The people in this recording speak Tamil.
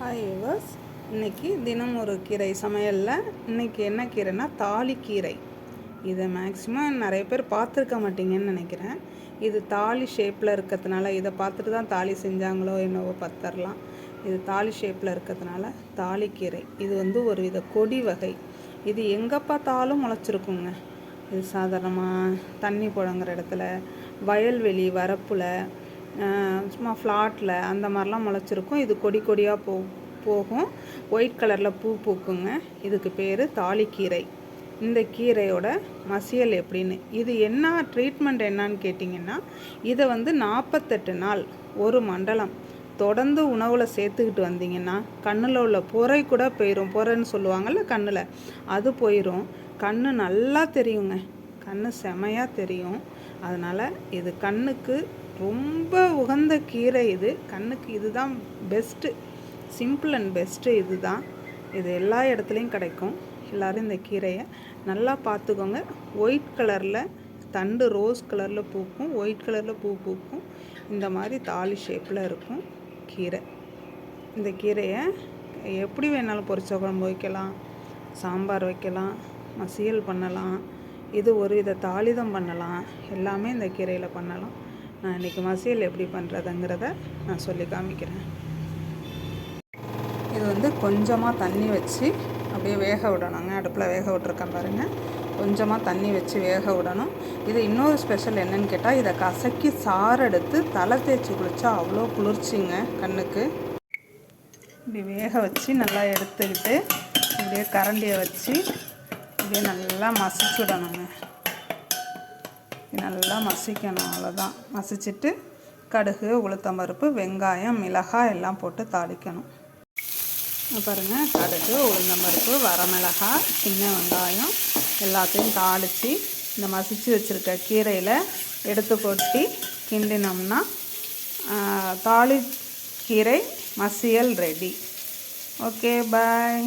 ஹாய் யுவர்ஸ் இன்னைக்கு தினம் ஒரு கீரை சமையலில் இன்னைக்கு என்ன கீரைனா தாலிக்கீரை இதை மேக்ஸிமம் நிறைய பேர் பார்த்துருக்க மாட்டீங்கன்னு நினைக்கிறேன். இது தாலி ஷேப்பில் இருக்கிறதுனால இதை பார்த்துட்டு தான் தாலி செஞ்சாங்களோ என்னவோ பத்தரலாம். இது தாலி ஷேப்பில் இருக்கிறதுனால தாலிக்கீரை இது வந்து ஒரு வித கொடி வகை. இது எங்கே பார்த்தாலும் முளைச்சிருக்குங்க. இது சாதாரணமாக தண்ணி புழங்குற இடத்துல வயல்வெளி வரப்பில் சும்மா ஃப்ளாட்டில் அந்த மாதிரிலாம் முளைச்சிருக்கும். இது கொடி கொடியாக போ போகும். ஒயிட் கலரில் பூ பூக்குங்க. இதுக்கு பேர் தாலிக்கீரை. இந்த கீரையோட மசியல் எப்படின்னு. இது என்ன ட்ரீட்மெண்ட் என்னன்னு கேட்டிங்கன்னா இதை வந்து நாற்பத்தெட்டு நாள் ஒரு மண்டலம் தொடர்ந்து உணவில் சேர்த்துக்கிட்டு வந்தீங்கன்னா கண்ணில் உள்ள பொறை கூட போயிடும் பொறைன்னு சொல்லுவாங்கள்ல கண்ணில். அது போயிடும் கண் நல்லா தெரியுங்க. கண் செமையாக தெரியும். அதனால் இது கண்ணுக்கு ரொம்ப உகந்த கீரை இது. கண்ணுக்கு இதுதான் பெஸ்ட்டு சிம்பிள் அண்ட் பெஸ்ட்டு இது தான் இது எல்லா இடத்துலையும் கிடைக்கும். எல்லோரும் இந்த கீரையை நல்லா பார்த்துக்கோங்க. ஒயிட் கலரில் தண்டு ரோஸ் கலரில் பூக்கும். ஒயிட் கலரில் பூ பூக்கும். இந்த மாதிரி தாலி ஷேப்பில் இருக்கும் கீரை. இந்த கீரையை எப்படி வேணாலும் பொரிச்ச குழம்பு வைக்கலாம். சாம்பார் வைக்கலாம். மசியல் பண்ணலாம். இது ஒரு வித தாளிதம் பண்ணலாம். எல்லாமே இந்த கீரையில் பண்ணலாம். நான் இன்றைக்கி மசியல் எப்படி பண்ணுறதுங்கிறத நான் சொல்லி காமிக்கிறேன். இது வந்து கொஞ்சமாக தண்ணி வச்சு அப்படியே வேக விடணுங்க. அடுப்பில் வேக விட்ருக்கேன் பாருங்கள் கொஞ்சமாக தண்ணி வச்சு வேக விடணும். இது இன்னொரு ஸ்பெஷல் என்னன்னு கேட்டால் இதை கசக்கி சாறு எடுத்து தலை தேய்ச்சி குளித்தா அவ்வளோ குளிர்ச்சிங்க கண்ணுக்கு. இப்படி வேக வச்சு நல்லா எடுத்துக்கிட்டு இப்படியே கரண்டியை வச்சு இப்படியே நல்லா மசிச்சு விடணுங்க. நல்லா மசிக்கணும் அவ்வளோதான் மசிச்சுட்டு கடுகு உளுத்தம்பருப்பு வெங்காயம் மிளகாய் எல்லாம் போட்டு தாளிக்கணும். பாருங்கள் பாருங்க கடுகு உளுந்தம்பருப்பு வரமிளகாய் சின்ன வெங்காயம் எல்லாத்தையும் தாளித்து இந்த மசித்து வச்சுருக்க கீரையில் எடுத்து கொட்டி கிண்டினோம்னா தாளி கீரை மசியல் ரெடி ஓகே பாய்